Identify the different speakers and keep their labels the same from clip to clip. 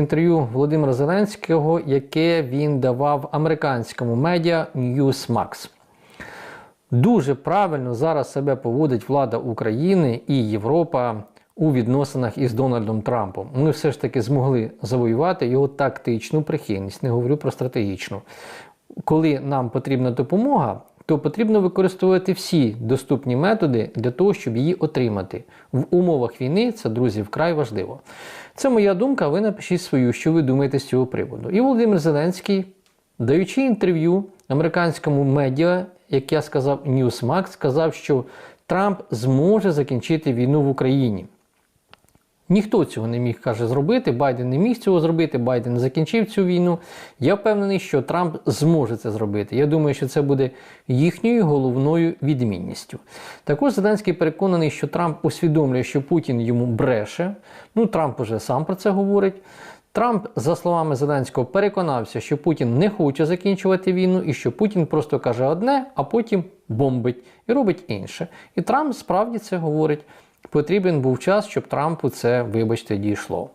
Speaker 1: інтерв'ю Володимира Зеленського, яке він давав американському медіа Newsmax. Дуже правильно зараз себе поводить влада України і Європа у відносинах із Дональдом Трампом. Ми все ж таки змогли завоювати його тактичну прихильність, не говорю про стратегічну. Коли нам потрібна допомога, то потрібно використовувати всі доступні методи для того, щоб її отримати. В умовах війни це, друзі, вкрай важливо. Це моя думка, ви напишіть свою, що ви думаєте з цього приводу. І Володимир Зеленський, даючи інтерв'ю американському медіа, як я сказав, Newsmax, сказав, що Трамп зможе закінчити війну в Україні. Ніхто цього не міг каже зробити. Байден не міг цього зробити. Байден закінчив цю війну. Я впевнений, що Трамп зможе це зробити. Я думаю, що це буде їхньою головною відмінністю. Також Зеленський переконаний, що Трамп усвідомлює, що Путін йому бреше. Ну, Трамп уже сам про це говорить. Трамп, за словами Зеленського, переконався, що Путін не хоче закінчувати війну і що Путін просто каже одне, а потім бомбить і робить інше. І Трамп справді це говорить. Потрібен був час, щоб Трампу це, вибачте, дійшло.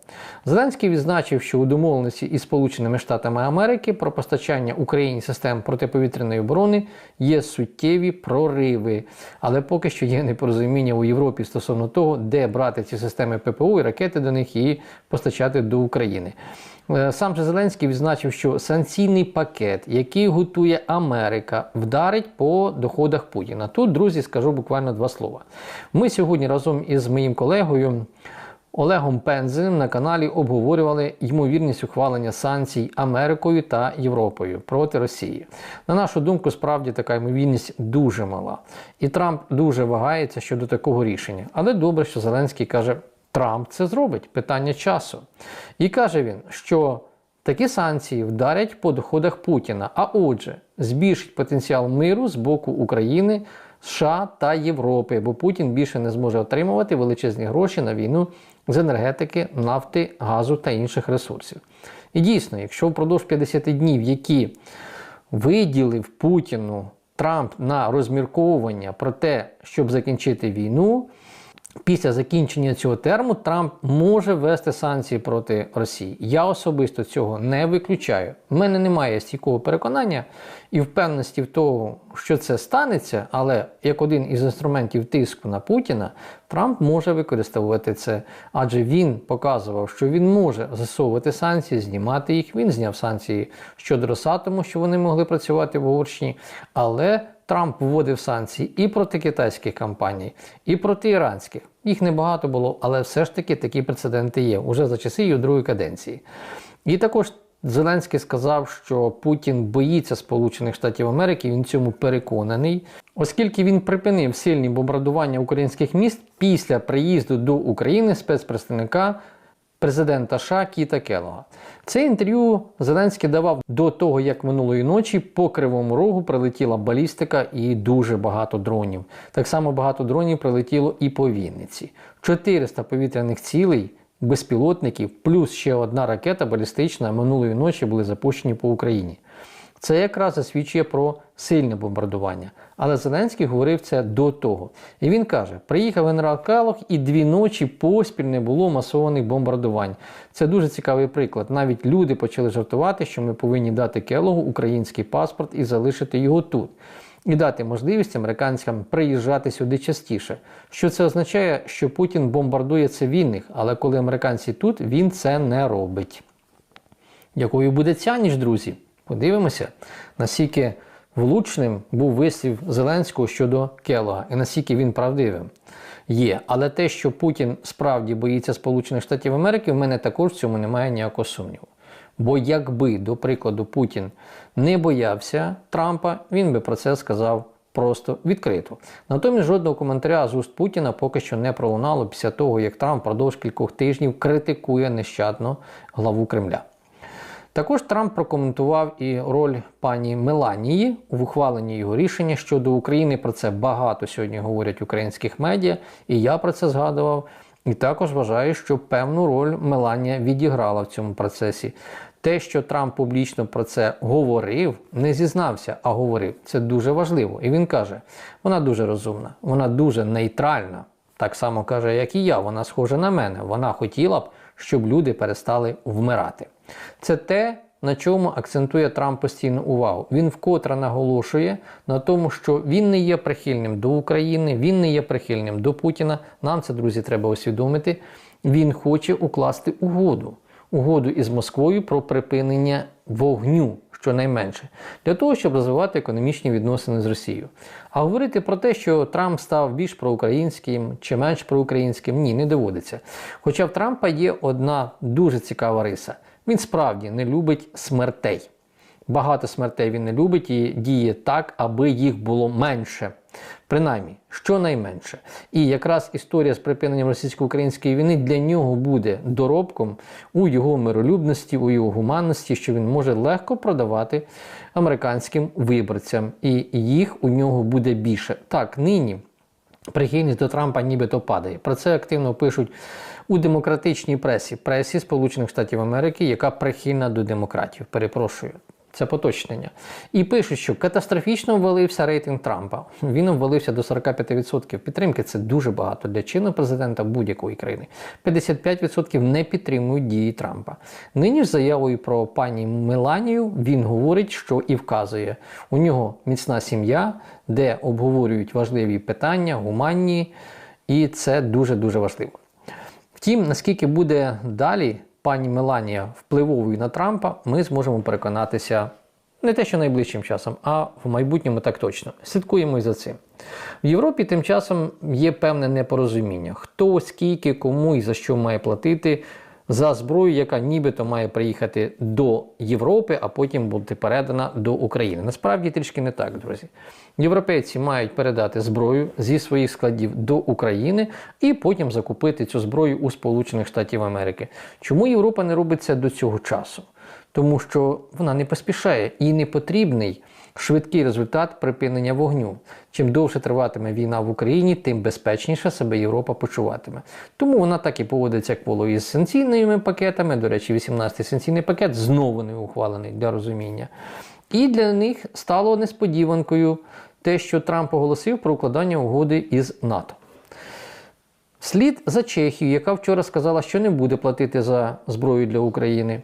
Speaker 1: Зеленський відзначив, що у домовленості із Сполученими Штатами Америки про постачання Україні систем протиповітряної оборони є суттєві прориви, але поки що є непорозуміння у Європі стосовно того, де брати ці системи ППО і ракети до них і постачати до України. Е, Сам же Зеленський відзначив, що санкційний пакет, який готує Америка, вдарить по доходах Путіна. Тут, друзі, скажу буквально два слова. Ми сьогодні разом із моїм колегою. Олегом Пензеним на каналі обговорювали ймовірність ухвалення санкцій Америкою та Європою проти Росії. На нашу думку, справді така ймовірність дуже мала. І Трамп дуже вагається щодо такого рішення. Але добре, що Зеленський каже, Трамп це зробить питання часу. І каже він, що такі санкції вдарять по доходах Путіна, а отже, збільшить потенціал миру з боку України, США та Європи, бо Путін більше не зможе отримувати величезні гроші на війну з енергетики, нафти, газу та інших ресурсів. І дійсно, якщо впродовж 50 днів, які виділив Путіну Трамп на розмірковування про те, щоб закінчити війну, Після закінчення цього терму Трамп може ввести санкції проти Росії. Я особисто цього не виключаю. У мене немає стійкого переконання і впевненості в тому, що це станеться, але як один із інструментів тиску на Путіна, Трамп може використовувати це, адже він показував, що він може засовувати санкції, знімати їх. Він зняв санкції щодо Росатому, що вони могли працювати в Угорщині, але Трамп вводив санкції і проти китайських компаній, і проти іранських. Їх небагато було, але все ж таки такі прецеденти є уже за часи його другої каденції. І також Зеленський сказав, що Путін боїться Сполучених Штатів Америки, він цьому переконаний, оскільки він припинив сильні бомбардування українських міст після приїзду до України спецпредставника президента США Кіта Келога. Це інтерв'ю Зеленський давав до того, як минулої ночі по Кривому Рогу прилетіла балістика і дуже багато дронів. Так само багато дронів прилетіло і по Вінниці. 400 повітряних цілей. Безпілотників, плюс ще одна ракета балістична минулої ночі були запущені по Україні. Це якраз засвідчує про сильне бомбардування. Але Зеленський говорив це до того. І він каже: приїхав генерал Калох, і дві ночі поспіль не було масованих бомбардувань. Це дуже цікавий приклад. Навіть люди почали жартувати, що ми повинні дати Келогу український паспорт і залишити його тут. І дати можливість американцям приїжджати сюди частіше. Що це означає, що Путін бомбардує цивільних, але коли американці тут, він це не робить. Якою буде ця ніч, друзі? Подивимося, наскільки влучним був вислів Зеленського щодо Келога і наскільки він правдивим є. Але те, що Путін справді боїться Сполучених Штатів Америки, в мене також в цьому немає ніякого сумніву. Бо якби, до прикладу, Путін не боявся Трампа, він би про це сказав просто відкрито. Натомість жодного коментаря з уст Путіна поки що не пролунало після того, як Трамп впродовж кількох тижнів критикує нещадно главу Кремля. Також Трамп прокоментував і роль пані Меланії в ухваленні його рішення щодо України. Про це багато сьогодні говорять українських медіа, і я про це згадував. І також вважаю, що певну роль Меланія відіграла в цьому процесі. Те, що Трамп публічно про це говорив, не зізнався, а говорив. Це дуже важливо. І він каже: вона дуже розумна, вона дуже нейтральна. Так само каже, як і я. Вона схожа на мене. Вона хотіла б, щоб люди перестали вмирати. Це те, на чому акцентує Трамп постійно увагу. Він вкотре наголошує на тому, що він не є прихильним до України, він не є прихильним до Путіна. Нам це, друзі, треба усвідомити. Він хоче укласти угоду. Угоду із Москвою про припинення вогню, щонайменше, для того, щоб розвивати економічні відносини з Росією. А говорити про те, що Трамп став більш проукраїнським чи менш проукраїнським, ні, не доводиться. Хоча в Трампа є одна дуже цікава риса. Він справді не любить смертей. Багато смертей він не любить і діє так, аби їх було менше. Принаймні, щонайменше. І якраз історія з припиненням російсько-української війни для нього буде доробком у його миролюбності, у його гуманності, що він може легко продавати американським виборцям, і їх у нього буде більше. Так, нині. Прихильність до Трампа нібито падає. Про це активно пишуть у демократичній пресі, пресі Сполучених Штатів Америки, яка прихильна до демократів. Перепрошую. Це поточнення. І пишуть, що катастрофічно ввалився рейтинг Трампа. Він обвалився до 45% підтримки. Це дуже багато для чинного президента будь-якої країни. 55% не підтримують дії Трампа. Нині ж заявою про пані Меланію він говорить, що і вказує, у нього міцна сім'я, де обговорюють важливі питання, гуманні, і це дуже дуже важливо. Втім, наскільки буде далі пані Меланія впливовою на Трампа, ми зможемо переконатися не те, що найближчим часом, а в майбутньому так точно. Слідкуємо і за цим. В Європі тим часом є певне непорозуміння, хто, скільки, кому і за що має платити за зброю, яка нібито має приїхати до Європи, а потім бути передана до України. Насправді трішки не так, друзі. Європейці мають передати зброю зі своїх складів до України і потім закупити цю зброю у Сполучених Штатів Америки. Чому Європа не робить це до цього часу? Тому що вона не поспішає і не потрібний швидкий результат припинення вогню. Чим довше триватиме війна в Україні, тим безпечніше себе Європа почуватиме. Тому вона так і поводиться як було із санкційними пакетами. До речі, 18-й санкційний пакет знову не ухвалений для розуміння. І для них стало несподіванкою те, що Трамп оголосив про укладання угоди із НАТО. Слід за Чехією, яка вчора сказала, що не буде платити за зброю для України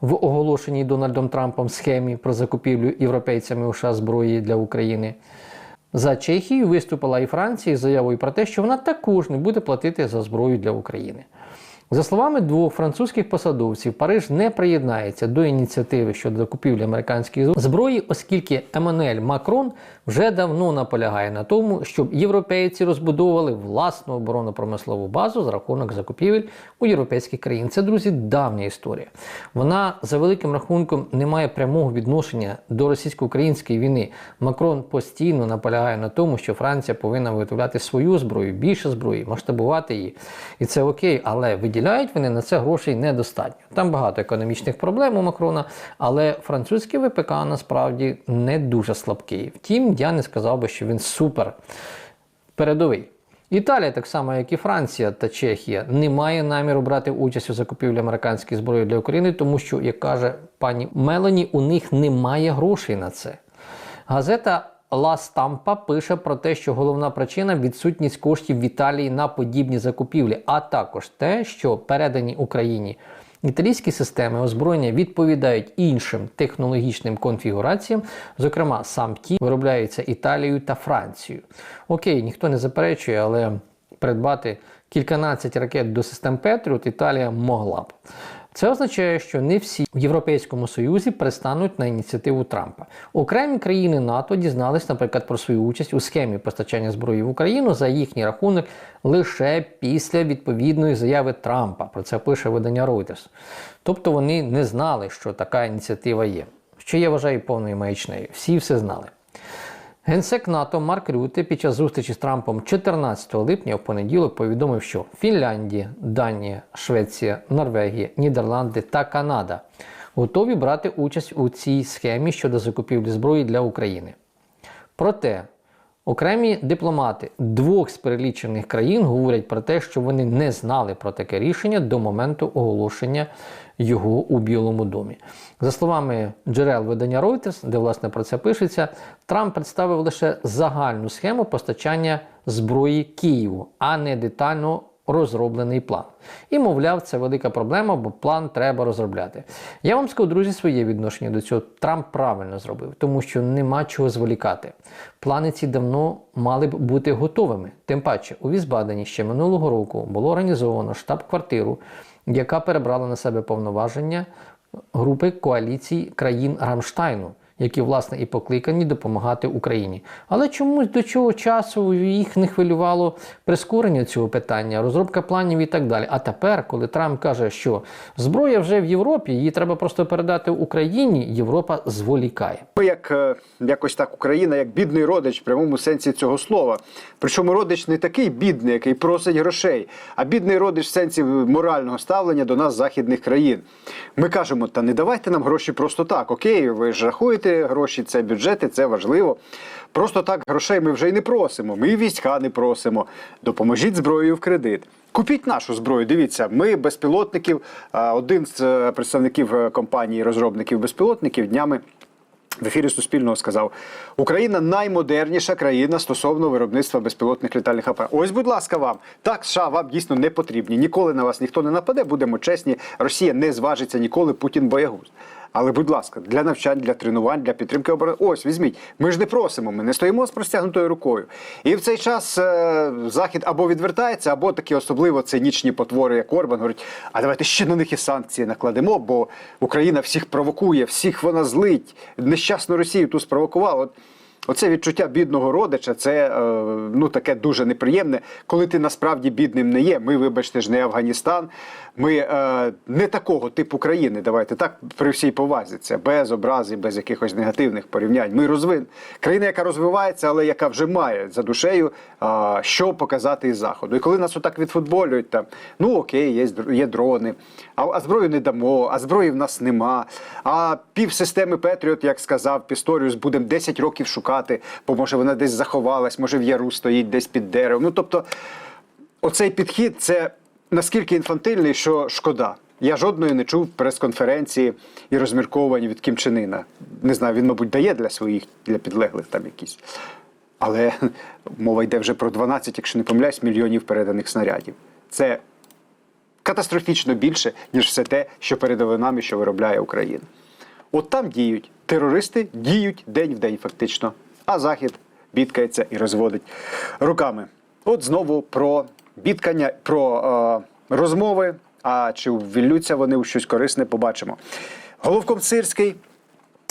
Speaker 1: в оголошеній Дональдом Трампом схемі про закупівлю європейцями США зброї для України. За Чехію виступила і Франція з заявою про те, що вона також не буде платити за зброю для України. За словами двох французьких посадовців, Париж не приєднається до ініціативи щодо закупівлі американської зброї, оскільки Еммануель Макрон вже давно наполягає на тому, щоб європейці розбудовували власну оборонно-промислову базу за рахунок закупівель у європейських країн. Це, друзі, давня історія. Вона за великим рахунком не має прямого відношення до російсько-української війни. Макрон постійно наполягає на тому, що Франція повинна виготовляти свою зброю, більше зброї, масштабувати її. І це окей, але виділяють вони на це грошей недостатньо. Там багато економічних проблем у Макрона, але французький ВПК насправді не дуже слабкий. Втім, я не сказав би, що він супер передовий. Італія, так само як і Франція та Чехія, не має наміру брати участь у закупівлі американської зброї для України, тому що, як каже пані Мелані, у них немає грошей на це. Газета Ла Стампа пише про те, що головна причина відсутність коштів в Італії на подібні закупівлі, а також те, що передані Україні італійські системи озброєння відповідають іншим технологічним конфігураціям, зокрема, сам ті виробляються Італією та Францією. Окей, ніхто не заперечує, але придбати кільканадцять ракет до систем Петріот Італія могла б. Це означає, що не всі в Європейському Союзі пристануть на ініціативу Трампа. Окремі країни НАТО дізнались, наприклад, про свою участь у схемі постачання зброї в Україну за їхній рахунок лише після відповідної заяви Трампа. Про це пише видання Reuters. Тобто вони не знали, що така ініціатива є. Що я вважаю повною маячнею. Всі все знали. Генсек НАТО Марк Рюте під час зустрічі з Трампом 14 липня в понеділок повідомив, що Фінляндія, Данія, Швеція, Норвегія, Нідерланди та Канада готові брати участь у цій схемі щодо закупівлі зброї для України. Проте окремі дипломати двох з перелічених країн говорять про те, що вони не знали про таке рішення до моменту оголошення його у Білому домі. За словами джерел видання Reuters, де власне про це пишеться, Трамп представив лише загальну схему постачання зброї Києву, а не детально розроблений план. І, мовляв, це велика проблема, бо план треба розробляти. Я вам скажу, друзі, своє відношення до цього. Трамп правильно зробив, тому що нема чого зволікати. Плани ці давно мали б бути готовими. Тим паче, у Візбадені ще минулого року було організовано штаб-квартиру, яка перебрала на себе повноваження групи коаліцій країн Рамштайну, які власне і покликані допомагати Україні. Але чомусь до цього часу їх не хвилювало прискорення цього питання, розробка планів і так далі. А тепер, коли Трамп каже, що зброя вже в Європі, її треба просто передати Україні, Європа зволікає.
Speaker 2: Як е, якось так Україна, як бідний родич в прямому сенсі цього слова. Причому родич не такий бідний, який просить грошей, а бідний родич в сенсі морального ставлення до нас західних країн. Ми кажемо, та не давайте нам гроші просто так. Окей, ви ж рахуєте гроші, це бюджети, це важливо. Просто так грошей ми вже й не просимо. Ми війська не просимо. Допоможіть зброєю в кредит. Купіть нашу зброю. Дивіться, ми безпілотників. Один з е, представників е, компанії розробників безпілотників днями. В ефірі Суспільного сказав, Україна наймодерніша країна стосовно виробництва безпілотних літальних апаратів. Ось, будь ласка, вам так США вам дійсно не потрібні. Ніколи на вас ніхто не нападе. Будемо чесні. Росія не зважиться ніколи. Путін боягуз. Але, будь ласка, для навчань, для тренувань, для підтримки оборони. Ось візьміть. Ми ж не просимо, ми не стоїмо з простягнутою рукою. І в цей час е, захід або відвертається, або такі особливо цинічні потвори, як Орбан, говорять, а давайте ще на них і санкції накладемо, бо Україна всіх провокує, всіх вона злить. Нещасну Росію ту спровокувала. Оце відчуття бідного родича, це е, ну таке дуже неприємне, коли ти насправді бідним не є. Ми, вибачте ж, не Афганістан. Ми е, не такого типу країни. Давайте так при всій повазі. Це без образи, без якихось негативних порівнянь. Ми розвин країна, яка розвивається, але яка вже має за душею, що показати із заходу. І коли нас отак відфутболюють, там ну окей, є, є дрони, а, а зброю не дамо, а зброї в нас нема. А півсистеми Петріот, як сказав Пісторіус, будемо 10 років шукати, бо може вона десь заховалась, може в яру стоїть десь під деревом. Ну тобто, оцей підхід це наскільки інфантильний, що шкода. Я жодної не чув прес-конференції і розмірковувань від Кім Чен Не знаю, він, мабуть, дає для своїх, для підлеглих там якісь. Але мова йде вже про 12, якщо не помиляюсь, мільйонів переданих снарядів. Це катастрофічно більше, ніж все те, що передали нам і що виробляє Україна. От там діють терористи, діють день в день, фактично. А Захід бідкається і розводить руками. От знову про бідкання, про е, розмови. А чи ввіллються вони у щось корисне, побачимо. Головком Сирський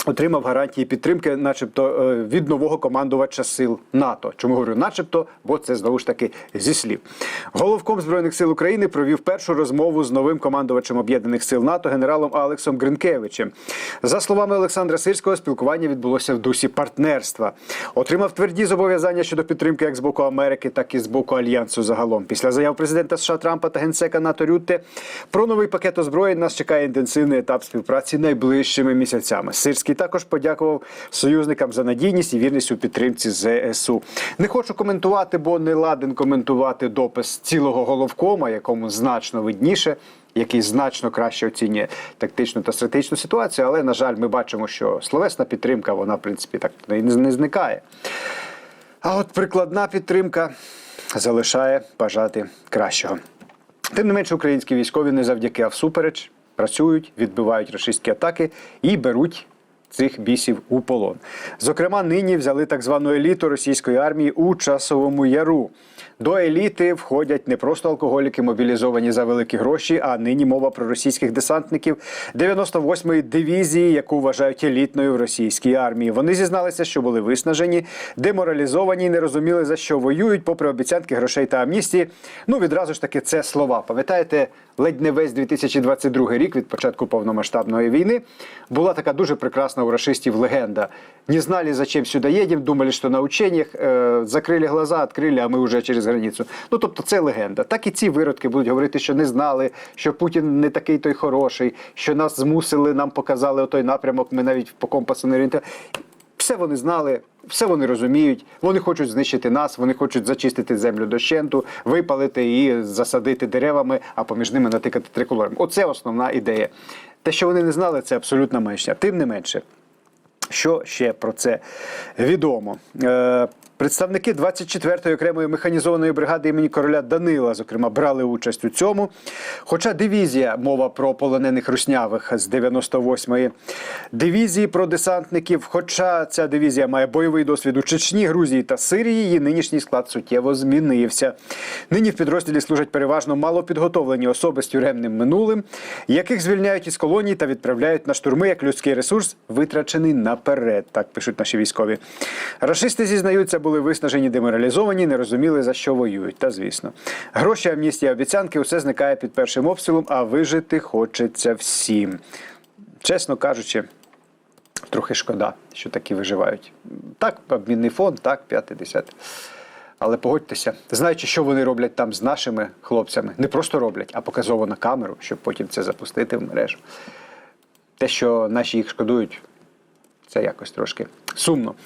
Speaker 2: отримав гарантії підтримки, начебто, е, від нового командувача сил НАТО. Чому говорю, начебто, бо це знову ж таки зі слів. Головком збройних сил України провів першу розмову з новим командувачем об'єднаних сил НАТО генералом Алексом Гринкевичем. За словами Олександра Сирського, спілкування відбулося в дусі партнерства. Отримав тверді зобов'язання щодо підтримки як з боку Америки, так і з боку альянсу загалом. Після заяв президента США Трампа та генсека НАТО Рютте про новий пакет озброєнь нас чекає інтенсивний етап співпраці найближчими місяцями. Сирський також подякував союзникам за надійність і вірність у підтримці ЗСУ. Не хочу коментувати, бо не ладен коментувати допис цілого головкома, якому значно видніше. Який значно краще оцінює тактичну та стратегічну ситуацію, але на жаль, ми бачимо, що словесна підтримка, вона в принципі так не зникає. А от прикладна підтримка залишає бажати кращого. Тим не менше, українські військові не завдяки, а всупереч працюють, відбивають рашистські атаки і беруть цих бісів у полон. Зокрема, нині взяли так звану еліту російської армії у часовому яру. До еліти входять не просто алкоголіки, мобілізовані за великі гроші, а нині мова про російських десантників 98-ї дивізії, яку вважають елітною в російській армії. Вони зізналися, що були виснажені, деморалізовані, не розуміли за що воюють, попри обіцянки грошей та амністії. Ну відразу ж таки, це слова. Пам'ятаєте, ледь не весь 2022 рік від початку повномасштабної війни була така дуже прекрасна у рашистів легенда. Не знали, зачем сюди їдемо, думали, що на учениях е, закрили глаза, відкрили, а ми вже через границю. Ну тобто, це легенда. Так і ці виродки будуть говорити, що не знали, що Путін не такий той хороший, що нас змусили, нам показали той напрямок. Ми навіть по компасу не орієнтували. Все вони знали, все вони розуміють. Вони хочуть знищити нас, вони хочуть зачистити землю дощенту, випалити її, засадити деревами, а поміж ними натикати триколором. Оце основна ідея. Те, що вони не знали, це абсолютна маячня. Тим не менше. Що ще про це відомо? Представники 24-ї окремої механізованої бригади імені короля Данила, зокрема, брали участь у цьому. Хоча дивізія, мова про полонених руснявих з 98-ї дивізії про десантників, хоча ця дивізія має бойовий досвід у Чечні, Грузії та Сирії, її нинішній склад суттєво змінився. Нині в підрозділі служать переважно малопідготовлені особи з тюремним минулим, яких звільняють із колоній та відправляють на штурми як людський ресурс, витрачений наперед, так пишуть наші військові. Рашисти зізнаються, були виснажені, деморалізовані, не розуміли за що воюють. Та звісно, гроші, амністія, обіцянки, усе зникає під першим обстрілом, а вижити хочеться всім. Чесно кажучи, трохи шкода, що такі виживають. Так, обмінний фонд, так, п'яте, десяте. Але погодьтеся, знаючи, що вони роблять там з нашими хлопцями, не просто роблять, а показово на камеру, щоб потім це запустити в мережу. Те, що наші їх шкодують, це якось трошки сумно.